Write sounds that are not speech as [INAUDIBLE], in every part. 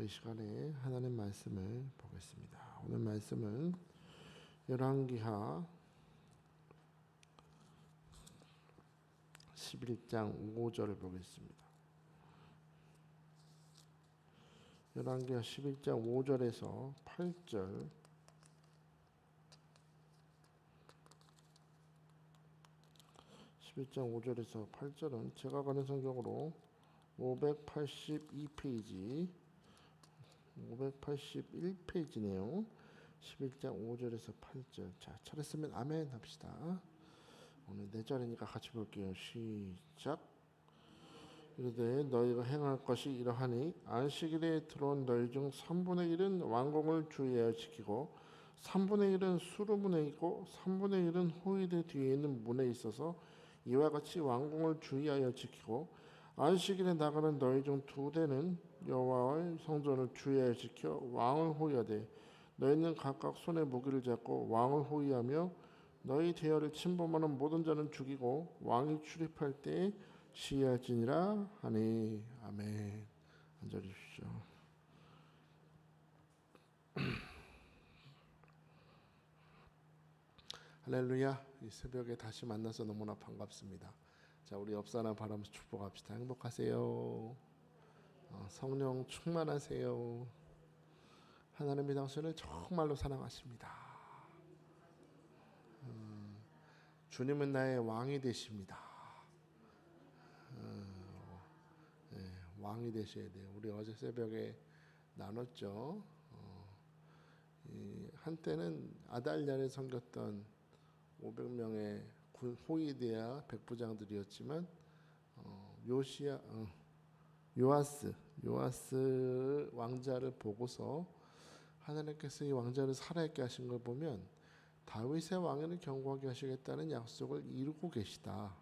우리 시간에 하나님 말씀을 보겠습니다. 오늘 말씀은 열왕기하 11장 5절을 보겠습니다. 열왕기하 11장 5절에서 8절 11장 5절에서 8절은 제가 가는 성경으로 582페이지 581페이지네요. 11장 5절에서 8절. 자, 차례으면 아멘 합시다. 오늘 네 절이니까 같이 볼게요. 시작. 이르되 너희가 행할 것이 이러하니 안식일에 들어온 너희 중 3분의 1은 왕궁을 주의하여 지키고 3분의 1은 수르문에 있고 3분의 1은 호위대 뒤에 있는 문에 있어서 이와 같이 왕궁을 주의하여 지키고 안식일에 나가는 너희 중 두 대는 여호와의 성전을 주의하여 지켜 왕을 호위하되 너희는 각각 손에 무기를 잡고 왕을 호위하며 너희 대열을 침범하는 모든 자는 죽이고 왕이 출입할 때에 시할지니라 하니 아멘. 앉아 주십시오. [CLEARS THROAT] 할렐루야. 이 새벽에 다시 만나서 너무나 반갑습니다. 자, 우리 옆 사람 바라면서 축복합시다. 행복하세요. 어, 성령 충만하세요. 하나님이 당신을 정말로 사랑하십니다. 음, 주님은 나의 왕이 되십니다. 어, 네, 왕이 되셔야 돼요. 우리 어제 새벽에 나눴죠. 어, 이, 한때는 아달랴를 섬겼던 500명의 호위대야 백부장들이었지만 어, 요시야 어, 요아스 요아스 왕자를 보고서 하나님께서 이 왕자를 살아있게 하신 걸 보면 다윗의 왕위를 경고하게 하시겠다는 약속을 이루고 계시다.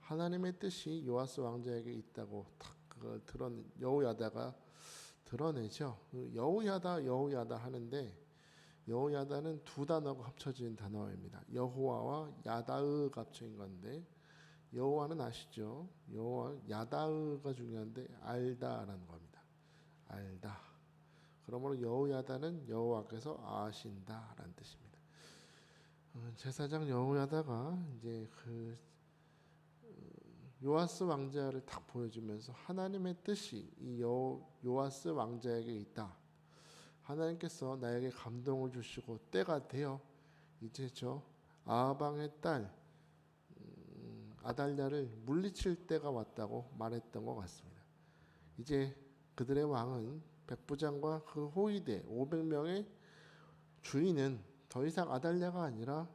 하나님의 뜻이 요아스 왕자에게 있다고 탁 그걸 드러낸 여호야다가 드러내죠. 그 여호야다 여호야다 하는데 여호야다는 두 단어가 합쳐진 단어입니다. 여호와와 야다의가 합쳐진 건데 여호와는 아시죠? 여호와 야다의가 중요한데 알다라는 겁니다. 알다. 그러므로 여호야다는 여호와께서 아신다라는 뜻입니다. 어, 제사장 여호야다가 이제 그 어, 요아스 왕자를 딱 보여주면서 하나님의 뜻이 이 요, 요아스 왕자에게 있다. 하나님께서 나에게 감동을 주시고 때가 되어 이제 저 아방의 딸 음, 아달랴를 물리칠 때가 왔다고 말했던 것 같습니다. 이제 그들의 왕은 백부장과 그 호위대 500명의 주인은 더 이상 아달랴가 아니라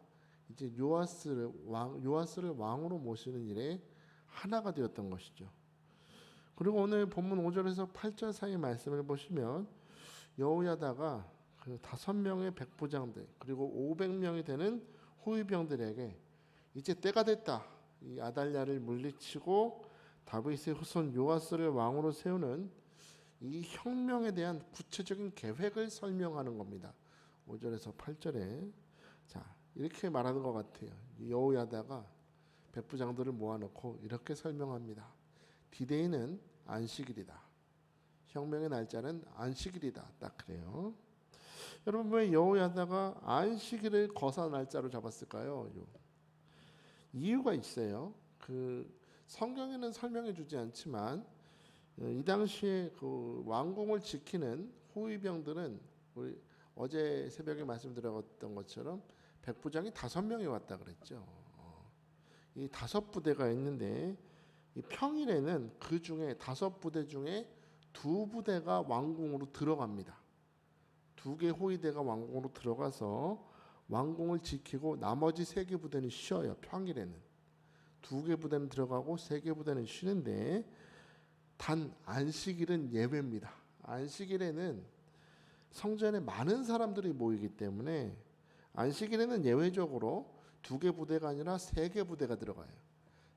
이제 요아스를 왕 요아스를 왕으로 모시는 일에 하나가 되었던 것이죠. 그리고 오늘 본문 5절에서 8절 사이 말씀을 보시면 여호야다가 그 다섯 명의 백부장들 그리고 500명이 되는 호위병들에게 이제 때가 됐다. 이 아달랴를 물리치고 다윗의 후손 요아스를 왕으로 세우는 이 혁명에 대한 구체적인 계획을 설명하는 겁니다. 5절에서 8절에 자 이렇게 말하는 것 같아요. 여호야다가 백부장들을 모아놓고 이렇게 설명합니다. 디데이는 안식일이다. 혁명의 날짜는 안식일이다. 딱 그래요. 여러분 왜 여호야다가 안식일을 거사 날짜로 잡았을까요? 이유가 있어요. 그 성경에는 설명해 주지 않지만 어, 이 당시에 그 왕궁을 지키는 호위병들은 우리 어제 새벽에 말씀드렸던 것처럼 백부장이 다섯 명이 왔다 그랬죠. 어, 이 다섯 부대가 있는데 이 평일에는 그 중에 다섯 부대 중에 두 부대가 왕궁으로 들어갑니다. 두 개 호위대가 왕궁으로 들어가서 왕궁을 지키고 나머지 세 개 부대는 쉬어요. 평일에는 두 개 부대는 들어가고 세 개 부대는 쉬는데 단 안식일은 예외입니다. 안식일에는 성전에 많은 사람들이 모이기 때문에 안식일에는 예외적으로 두 개 부대가 아니라 세 개 부대가 들어가요.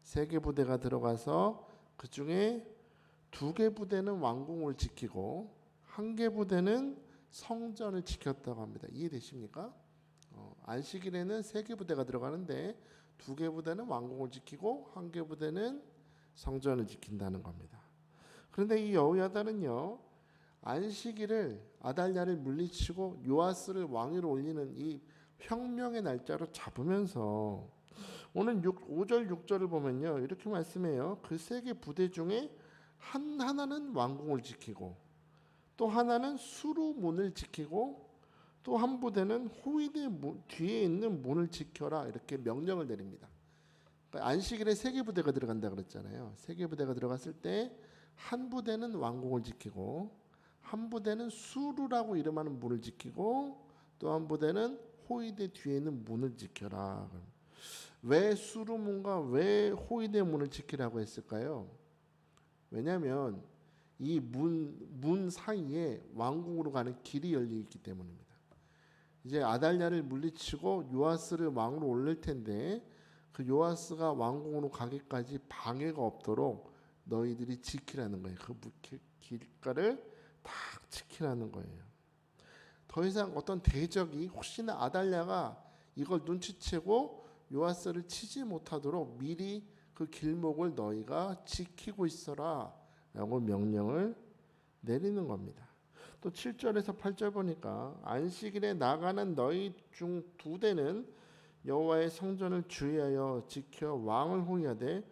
세 개 부대가 들어가서 그 중에 두 개 부대는 왕궁을 지키고 한 개 부대는 성전을 지켰다고 합니다. 이해되십니까? 어, 안식일에는 세 개 부대가 들어가는데 두 개 부대는 왕궁을 지키고 한 개 부대는 성전을 지킨다는 겁니다. 그런데 이 여호야다는요 안식일을 아달랴를 물리치고 요아스를 왕위로 올리는 이 혁명의 날짜로 잡으면서 오늘 6, 5절 6절을 보면요 이렇게 말씀해요 그 세 개 부대 중에 한 하나는 왕궁을 지키고 또 하나는 수루 문을 지키고 또 한 부대는 호위대 문- 뒤에 있는 문을 지켜라 이렇게 명령을 내립니다. 그러니까 안식일에 세 개 부대가 들어간다 그랬잖아요. 세 개 부대가 들어갔을 때 한 부대는 왕궁을 지키고 한 부대는 수루라고 이름하는 문을 지키고 또 한 부대는 호위대 뒤에 있는 문을 지켜라. 왜 수루문과 왜 호위대 문을 지키라고 했을까요? 왜냐하면 이 문 문 사이에 왕궁으로 가는 길이 열려 있기 때문입니다. 이제 아달랴를 물리치고 요아스를 왕으로 올릴 텐데 그 요아스가 왕궁으로 가기까지 방해가 없도록 너희들이 지키라는 거예요. 그 길가를 다 지키라는 거예요. 더 이상 어떤 대적이 혹시나 아달랴가 이걸 눈치채고 요아스를 치지 못하도록 미리 그 길목을 너희가 지키고 있어라 라고 명령을 내리는 겁니다. 또 7절에서 8절 보니까 안식일에 나가는 너희 중 두 대는 여호와의 성전을 주의하여 지켜 왕을 호위하되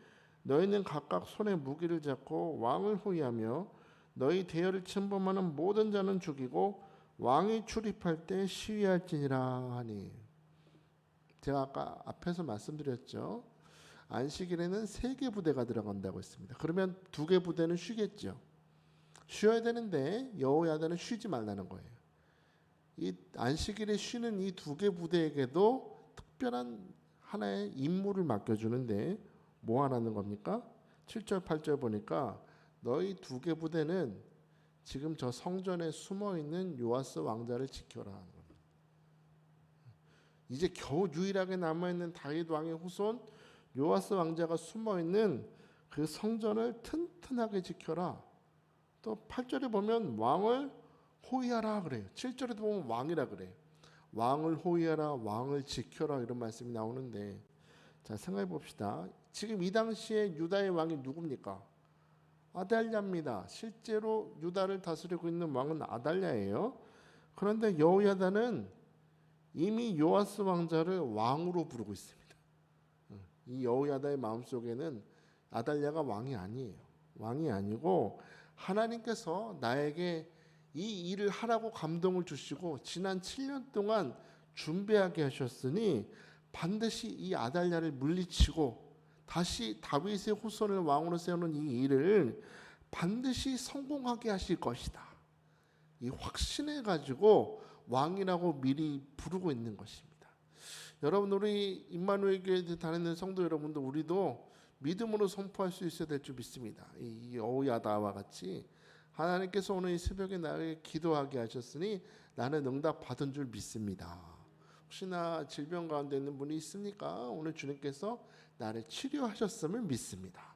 너희는 각각 손에 무기를 잡고 왕을 호위하며 너희 대열을 침범하는 모든 자는 죽이고 왕이 출입할 때 시위할지니라 하니 제가 아까 앞에서 말씀드렸죠. 안식일에는 세 개 부대가 들어간다고 했습니다. 그러면 두 개 부대는 쉬겠죠. 쉬어야 되는데 여호야다는 쉬지 말라는 거예요. 이 안식일에 쉬는 이 두 개 부대에게도 특별한 하나의 임무를 맡겨주는데 뭐 하라는 겁니까? 7절 8절 보니까 너희 두 개 부대는 지금 저 성전에 숨어 있는 요아스 왕자를 지켜라 하는 겁니다. 이제 겨우 유일하게 남아 있는 다윗 왕의 후손 요아스 왕자가 숨어 있는 그 성전을 튼튼하게 지켜라. 또 8절에 보면 왕을 호위하라 그래요. 7절에도 보면 왕이라 그래요. 왕을 호위하라, 왕을 지켜라 이런 말씀이 나오는데 자 생각해 봅시다. 지금 이 당시에 유다의 왕이 누굽니까? 아달랴입니다. 실제로 유다를 다스리고 있는 왕은 아달랴예요. 그런데 여호야다는 이미 요아스 왕자를 왕으로 부르고 있습니다. 이 여호야다의 마음속에는 아달랴가 왕이 아니에요. 왕이 아니고 하나님께서 나에게 이 일을 하라고 감동을 주시고 지난 7년 동안 준비하게 하셨으니 반드시 이 아달랴를 물리치고 다시 다윗의 후손을 왕으로 세우는 이 일을 반드시 성공하게 하실 것이다. 이 확신해 가지고 왕이라고 미리 부르고 있는 것입니다. 여러분 우리 임마누엘 교회 다니는 성도 여러분도 우리도 믿음으로 선포할 수 있어야 될 줄 믿습니다. 이 여호야다와 같이 하나님께서 오늘 이 새벽에 나에게 기도하게 하셨으니 나는 응답 받은 줄 믿습니다. 혹시나 질병 가운데 있는 분이 있습니까? 오늘 주님께서 나를 치료하셨음을 믿습니다.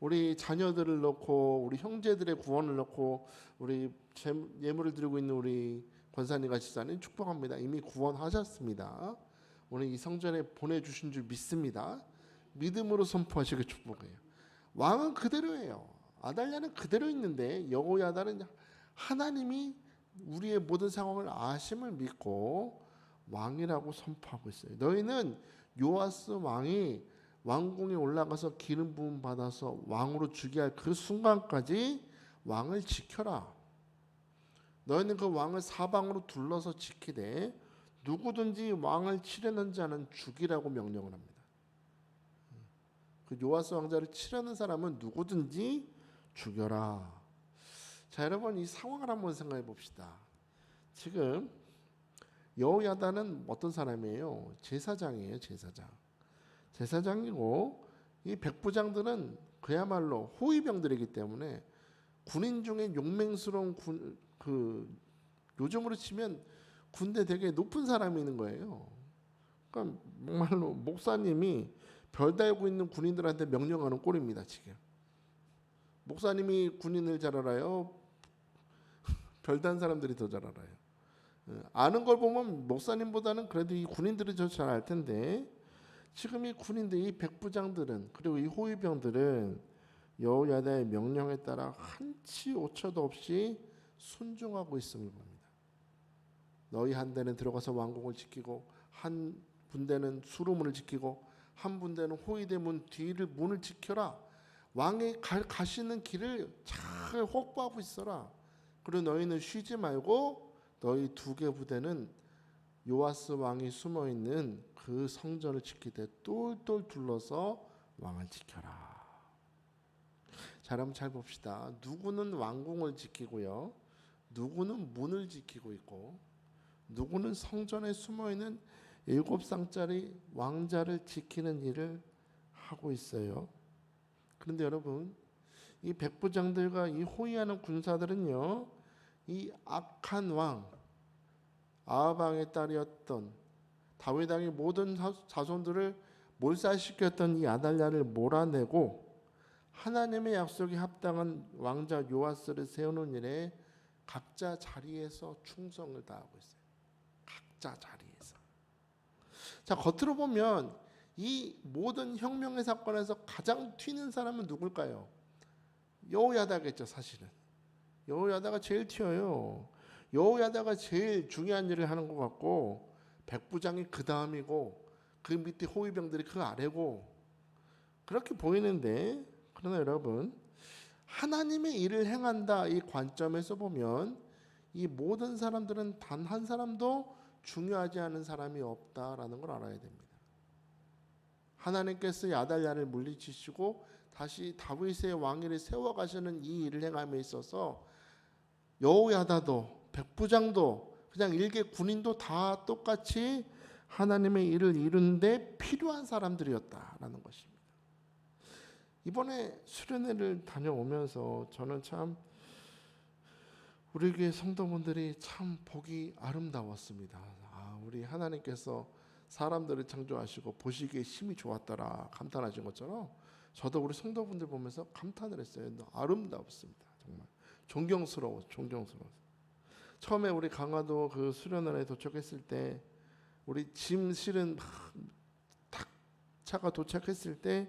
우리 자녀들을 놓고 우리 형제들의 구원을 놓고 우리 재- 예물을 드리고 있는 우리 권사님과 지사님 축복합니다. 이미 구원하셨습니다. 오늘 이 성전에 보내주신 줄 믿습니다. 믿음으로 선포하시길 축복해요. 왕은 그대로예요. 아달랴는 그대로 있는데 여호야다는 하나님이 우리의 모든 상황을 아심을 믿고 왕이라고 선포하고 있어요. 너희는 요아스 왕이 왕궁에 올라가서 기름 부음 받아서 왕으로 주게 할 그 순간까지 왕을 지켜라. 너희는 그 왕을 사방으로 둘러서 지키되 누구든지 왕을 치려는 자는 죽이라고 명령을 합니다. 그 요아스 왕자를 치려는 사람은 누구든지 죽여라. 자, 여러분 이 상황을 한번 생각해 봅시다. 지금 여호야다는 어떤 사람이에요? 제사장이에요, 제사장. 제사장이고 이 백부장들은 그야말로 호위병들이기 때문에 군인 중에 용맹스러운 군, 그 요즘으로 치면 군대 되게 높은 있는 거예요. 그러니까 정말로 목사님이 별 달고 있는 군인들한테 명령하는 꼴입니다 지금. 목사님이 군인을 잘 알아요. [LAUGHS] 별단 사람들이 더 잘 알아요. 예, 아는 걸 보면 목사님보다는 그래도 이 군인들이 더 잘 알 텐데 지금 이 군인들, 이 백부장들은 그리고 이 호위병들은 여호야다의 명령에 따라 한치 오차도 없이 순종하고 있음을 봅니다. 너희 한 대는 들어가서 왕궁을 지키고 한 군대는 수로문을 지키고 한 군대는 호위대 문 뒤를 문을 지켜라. 왕이 가, 가시는 길을 잘 확보하고 있어라. 그리고 너희는 쉬지 말고 너희 두 개 부대는 요아스 왕이 숨어 있는 그 성전을 지키되 똘똘 둘러서 왕을 지켜라. 자, 그럼 잘 봅시다. 누구는 왕궁을 지키고요. 누구는 문을 지키고 있고 누구는 성전에 숨어 있는 일곱 쌍짜리 왕자를 지키는 일을 하고 있어요. 그런데 여러분, 이 백부장들과 이 호위하는 군사들은요, 이 악한 왕 아합왕의 딸이었던 다윗 왕의 모든 사- 자손들을 몰살시켰던 이 아달랴를 몰아내고 하나님의 약속에 합당한 왕자 요아스를 세우는 일에 각자 자리에서 충성을 다하고 있어요. 각자 자리에서. 자 겉으로 보면 이 모든 혁명의 사건에서 가장 튀는 사람은 누굴까요? 여호야다겠죠 사실은. 여호야다가 제일 튀어요. 여호야다가 제일 중요한 일을 하는 것 같고 백부장이 그 다음이고 그 밑에 호위병들이 그 아래고 그렇게 보이는데 그러나 여러분 하나님의 일을 행한다 이 관점에서 보면 이 모든 사람들은 단 한 사람도 중요하지 않은 사람이 없다라는 걸 알아야 됩니다. 하나님께서 야달랴를 물리치시고 다시 다윗의 왕위를 세워 가시는 이 일을 행함에 있어서 여호야다도 백부장도 그냥 일개 군인도 다 똑같이 하나님의 일을 이루는데 필요한 사람들이었다라는 것입니다. 이번에 수련회를 다녀오면서 저는 참 우리 교회 성도분들이 참 보기 아름다웠습니다. 아, 우리 하나님께서 사람들을 창조하시고 보시기에 힘이 좋았더라 감탄하신 것처럼 저도 우리 성도분들 보면서 감탄을 했어요. 아름답습니다. 정말 존경스러워, 존경스러워. 처음에 우리 강화도 그 수련원에 도착했을 때 우리 짐 실은 탁 차가 도착했을 때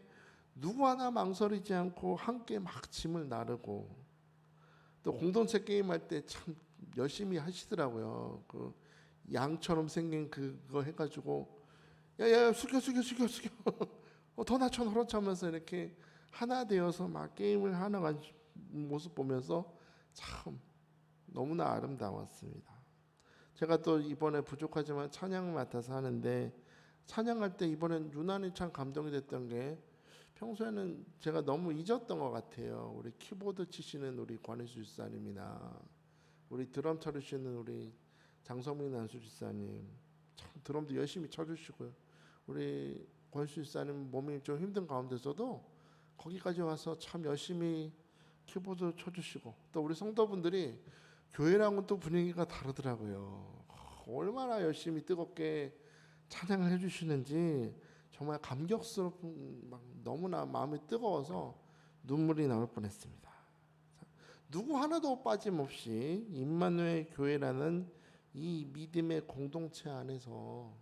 누구 하나 망설이지 않고 함께 막 짐을 나르고 또 공동체 게임 할 때 참 열심히 하시더라고요. 그 양처럼 생긴 그거 해가지고 야야 숙여 숙여 숙여 숙여 [LAUGHS] 어, 더 낮춰 더 낮춰 하면서 이렇게 하나 되어서 막 게임을 하는 모습 보면서 참 너무나 아름다웠습니다. 제가 또 이번에 부족하지만 찬양 맡아서 하는데 찬양할 때 이번엔 유난히 참 감동이 됐던 게 평소에는 제가 너무 잊었던 것 같아요. 우리 키보드 치시는 우리 권혜수 집사님이나 우리 드럼 쳐주시는 우리 장성민 안수 집사님 참 드럼도 열심히 쳐주시고요. 우리 권혜수 집사님 몸이 좀 힘든 가운데서도 거기까지 와서 참 열심히 키보드 쳐주시고 또 우리 성도분들이 교회랑은 또 분위기가 다르더라고요. 얼마나 열심히 뜨겁게 찬양을 해주시는지 정말 감격스럽고 막 너무나 마음이 뜨거워서 눈물이 나올 뻔했습니다. 누구 하나도 빠짐없이 임마누엘 교회라는 이 믿음의 공동체 안에서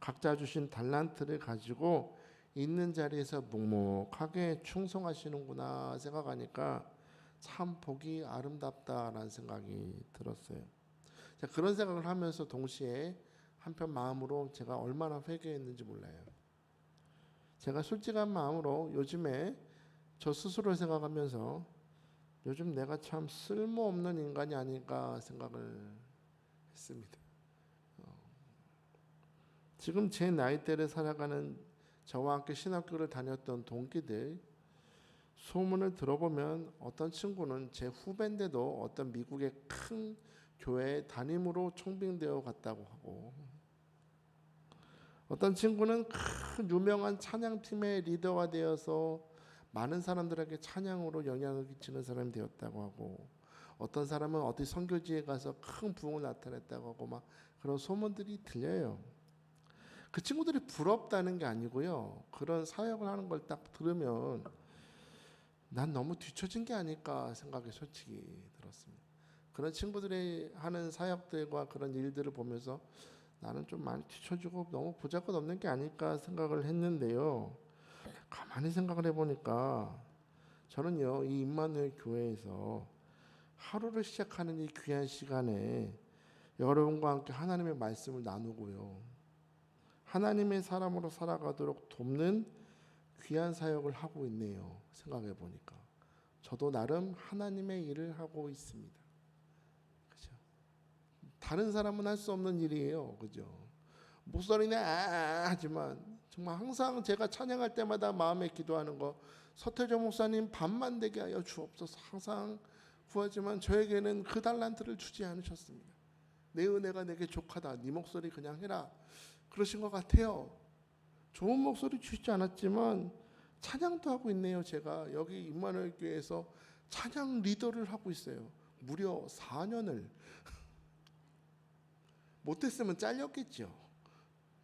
각자 주신 달란트를 가지고 있는 자리에서 묵묵하게 충성하시는구나 생각하니까 참 보기 아름답다라는 생각이 들었어요. 자, 그런 생각을 하면서 동시에 한편 마음으로 제가 얼마나 회개했는지 몰라요. 제가 솔직한 마음으로 요즘에 저 스스로 생각하면서 요즘 내가 참 쓸모없는 인간이 아닐까 생각을 했습니다. 어, 지금 제 나이대를 살아가는 저와 함께 신학교를 다녔던 동기들 소문을 들어보면 어떤 친구는 제 후배인데도 어떤 미국의 큰 교회 담임으로 총빙되어 갔다고 하고 어떤 친구는 큰 유명한 찬양팀의 리더가 되어서 많은 사람들에게 찬양으로 영향을 끼치는 사람이 되었다고 하고 어떤 사람은 어디 선교지에 가서 큰 부흥을 나타냈다고 하고 막 그런 소문들이 들려요. 그 친구들이 부럽다는 게 아니고요. 그런 사역을 하는 걸 딱 들으면 난 너무 뒤처진 게 아닐까 생각이 솔직히 들었습니다. 그런 친구들이 하는 사역들과 그런 일들을 보면서 나는 좀 많이 뒤처지고 너무 보잘것 없는 게 아닐까 생각을 했는데요. 가만히 생각을 해보니까 저는요 이 임마누엘 교회에서 하루를 시작하는 이 귀한 시간에 여러분과 함께 하나님의 말씀을 나누고요. 하나님의 사람으로 살아가도록 돕는 귀한 사역을 하고 있네요. 생각해 보니까 저도 나름 하나님의 일을 하고 있습니다. 다른 사람은 할 수 없는 일이에요. 그죠? 목소리는 아 하지만 정말 항상 제가 찬양할 때마다 마음에 기도하는 거 서태조 목사님 밤만 되게 하여 주옵소서 항상 구하지만 저에게는 그 달란트를 주지 않으셨습니다. 내 은혜가 내게 족하다. 네 목소리 그냥 해라. 그러신 것 같아요. 좋은 목소리 주시지 않았지만 찬양도 하고 있네요. 제가 여기 임마누엘 교회에서 찬양 리더를 하고 있어요. 무려 4년을 못했으면 잘렸겠죠.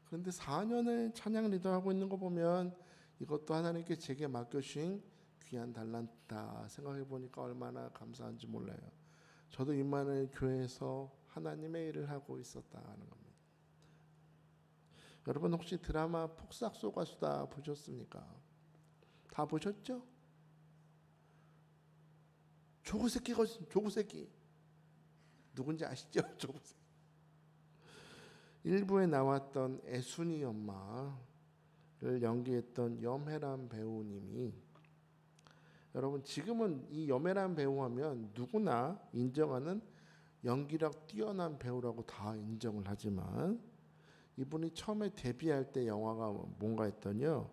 그런데 4년을 찬양 리더하고 있는 거 보면 이것도 하나님께 제게 맡겨주신 귀한 달란트다 생각해 보니까 얼마나 감사한지 몰라요. 저도 임마누엘 교회에서 하나님의 일을 하고 있었다는 겁니다. 여러분 혹시 드라마 폭삭 속가수다 보셨습니까? 다 보셨죠? 조구새끼가 조구새끼 누군지 아시죠? [LAUGHS] 조구새끼 일부에 나왔던 애순이 엄마를 연기했던 염혜란 배우님이 여러분 지금은 이 염혜란 배우 하면 누구나 인정하는 연기력 뛰어난 배우라고 다 인정을 하지만 이분이 처음에 데뷔할 때 영화가 뭔가 했더니요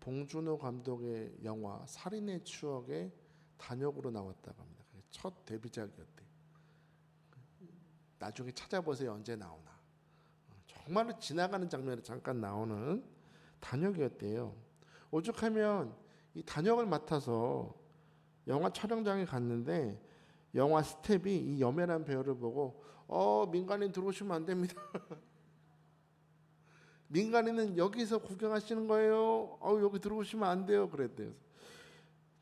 봉준호 감독의 영화 살인의 추억의 단역으로 나왔다고 합니다. 첫 데뷔작이었대. 나중에 찾아보세요 언제 나오나. 정말로 지나가는 장면에 잠깐 나오는 단역이었대요. 오죽하면 이 단역을 맡아서 영화 촬영장에 갔는데 영화 스텝이 이 염혜란 배우를 보고 어 민간인 들어오시면 안 됩니다. [LAUGHS] 민간인은 여기서 구경하시는 거예요. 어 여기 들어오시면 안 돼요. 그랬대요.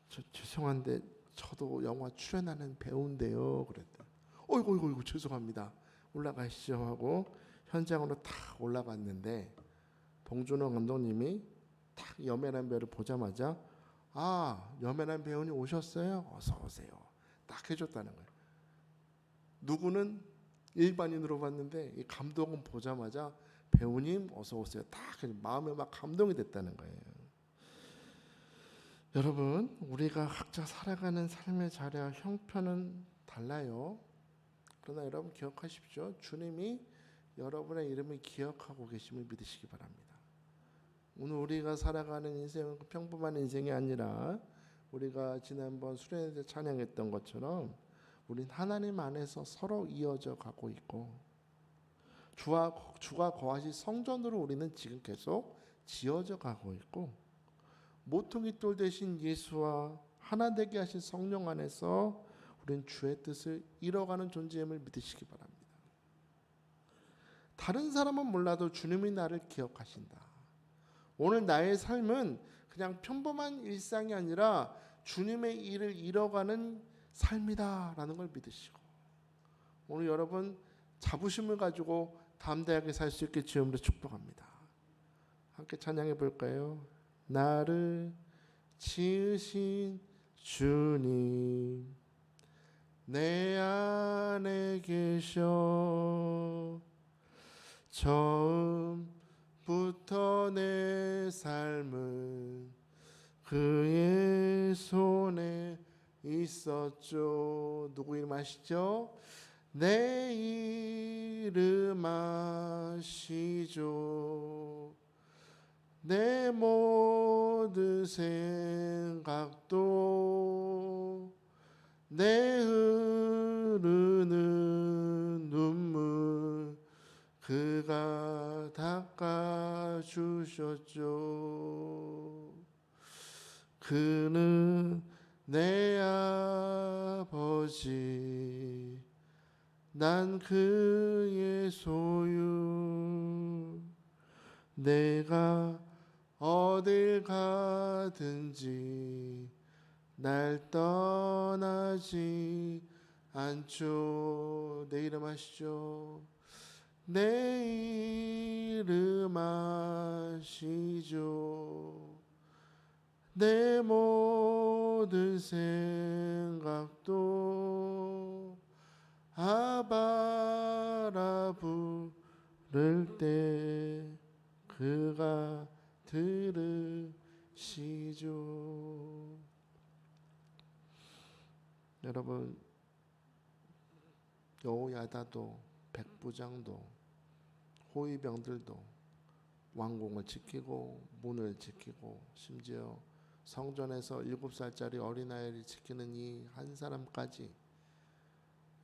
저 죄송한데 저도 영화 출연하는 배우인데요. 그랬대. 어이구 어이구 어이구 죄송합니다. 올라가시죠 하고 현장으로 탁 올라갔는데 봉준호 감독님이 탁 염혜란 배우를 보자마자 아 염혜란 배우님 오셨어요. 어서 오세요. 딱 해줬다는 거예요. 누구는 일반인으로 봤는데 이 감독은 보자마자 배우님 어서 오세요. 딱 마음에 막 감동이 됐다는 거예요. 여러분 우리가 각자 살아가는 삶의 자리와 형편은 달라요. 그러나 여러분 기억하십시오. 주님이 여러분의 이름을 기억하고 계심을 믿으시기 바랍니다. 오늘 우리가 살아가는 인생은 평범한 인생이 아니라 우리가 지난번 수련회 찬양했던 것처럼 우린 하나님 안에서 서로 이어져 가고 있고 주와 주가 거하시 성전으로 우리는 지금 계속 지어져 가고 있고 모퉁이 돌 대신 예수와 하나 되게 하신 성령 안에서 우리는 주의 뜻을 이뤄가는 존재임을 믿으시기 바랍니다. 다른 사람은 몰라도 주님이 나를 기억하신다. 오늘 나의 삶은 그냥 평범한 일상이 아니라 주님의 일을 이뤄가는 삶이다라는 걸 믿으시고 오늘 여러분 자부심을 가지고 담대하게 살 수 있게 주님으로 축복합니다. 함께 찬양해 볼까요? 나를 지으신 주님 내 안에 계셔 처음부터 내 삶은 그의 손에 있었죠. 누구 이름 아시죠? 내 이름 아시죠. 내 모든 생각도 내 흐르는 닦아 주셨죠. 그는 내 아버지 난 그의 소유. 내가 어딜 가든지 날 떠나지 않죠. 내 이름 아시죠 내 이름 아시죠? 내 모든 생각도 아바라 부를 때 그가 들으시죠. 여러분 여호야다도 백부장도 호위병들도 왕궁을 지키고 문을 지키고 심지어 성전에서 일곱 살짜리 어린아이를 지키는 이 한 사람까지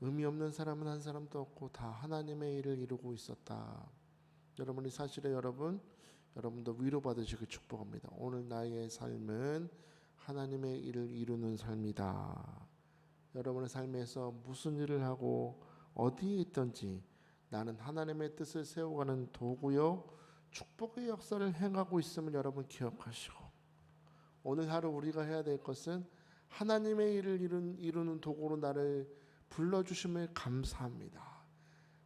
의미 없는 사람은 한 사람도 없고 다 하나님의 일을 이루고 있었다. 여러분이 사실에 여러분 여러분도 위로받으시길 축복합니다. 오늘 나의 삶은 하나님의 일을 이루는 삶이다. 여러분의 삶에서 무슨 일을 하고 어디에 있든지 나는 하나님의 뜻을 세워가는 도구요 축복의 역사를 행하고 있음을 여러분 기억하시고 오늘 하루 우리가 해야 될 것은 하나님의 일을 이루는 도구로 나를 불러주심을 감사합니다.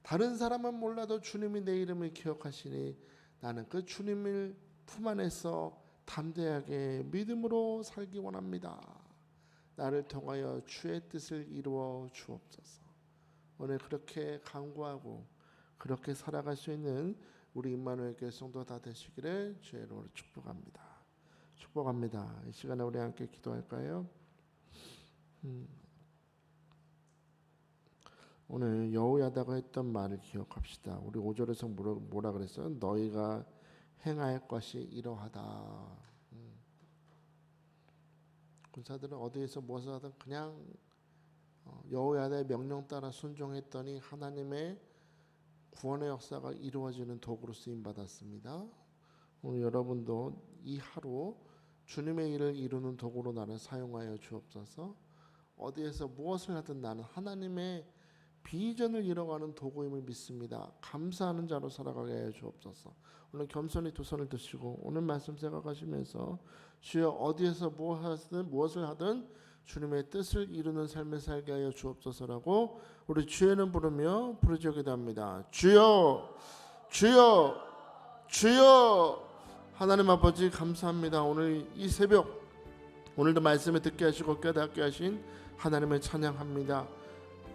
다른 사람은 몰라도 주님이 내 이름을 기억하시니 나는 그 주님을 품 안에서 담대하게 믿음으로 살기 원합니다. 나를 통하여 주의 뜻을 이루어 주옵소서. 오늘 그렇게 강구하고 그렇게 살아갈 수 있는 우리 임마누엘 교회 성도 다 되시기를 주의 이름으로 축복합니다. 축복합니다. 이 시간에 우리 함께 기도할까요? 음. 오늘 여호야다가 했던 말을 기억합시다. 우리 5절에서 뭐라, 뭐라 그랬어요? 너희가 행할 것이 이러하다. 음. 군사들은 어디에서 무엇을 하든 그냥 어, 여호야다의 명령 따라 순종했더니 하나님의 구원의 역사가 이루어지는 도구로 쓰임 받았습니다. 오늘 여러분도 이 하루 주님의 일을 이루는 도구로 나를 사용하여 주옵소서. 어디에서 무엇을 하든 나는 하나님의 비전을 이뤄가는 도구임을 믿습니다. 감사하는 자로 살아가게 하여 주옵소서. 오늘 겸손히 두 손을 드시고 오늘 말씀 생각하시면서 주여 어디에서 무엇하든 무엇을 하든 주님의 뜻을 이루는 삶을 살게 하여 주옵소서라고 우리 주여는 부르며 부르짖기도 합니다. 주여 주여 주여 하나님 아버지 감사합니다. 오늘 이 새벽 오늘도 말씀을 듣게 하시고 깨닫게 하신 하나님을 찬양합니다.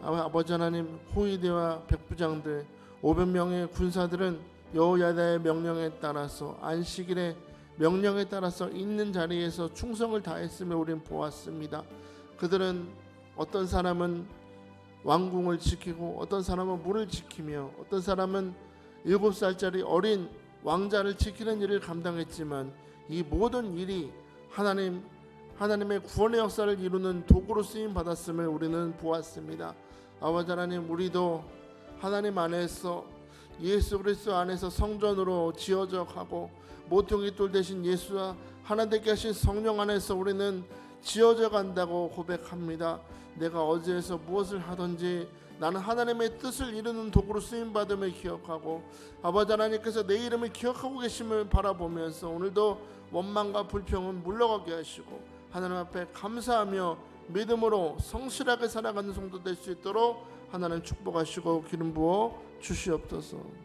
아버지 하나님 호위대와 백부장들 500명의 군사들은 여호야다의 명령에 따라서 안식일의 명령에 따라서 있는 자리에서 충성을 다했음을 우리는 보았습니다. 그들은 어떤 사람은 왕궁을 지키고 어떤 사람은 물을 지키며 어떤 사람은 일곱 살짜리 어린 왕자를 지키는 일을 감당했지만 이 모든 일이 하나님 하나님의 구원의 역사를 이루는 도구로 쓰임 받았음을 우리는 보았습니다. 아버지 하나님 우리도 하나님 안에서 예수 그리스도 안에서 성전으로 지어져 가고 모퉁이 돌 대신 예수와 하나 되게 하신 성령 안에서 우리는 지어져 간다고 고백합니다. 내가 어디에서 무엇을 하든지 나는 하나님의 뜻을 이루는 도구로 쓰임 받음을 기억하고 아버지 하나님께서 내 이름을 기억하고 계심을 바라보면서 오늘도 원망과 불평은 물러가게 하시고 하나님 앞에 감사하며 믿음으로 성실하게 살아가는 성도 될 수 있도록 하나님 축복하시고 기름 부어 주시옵소서.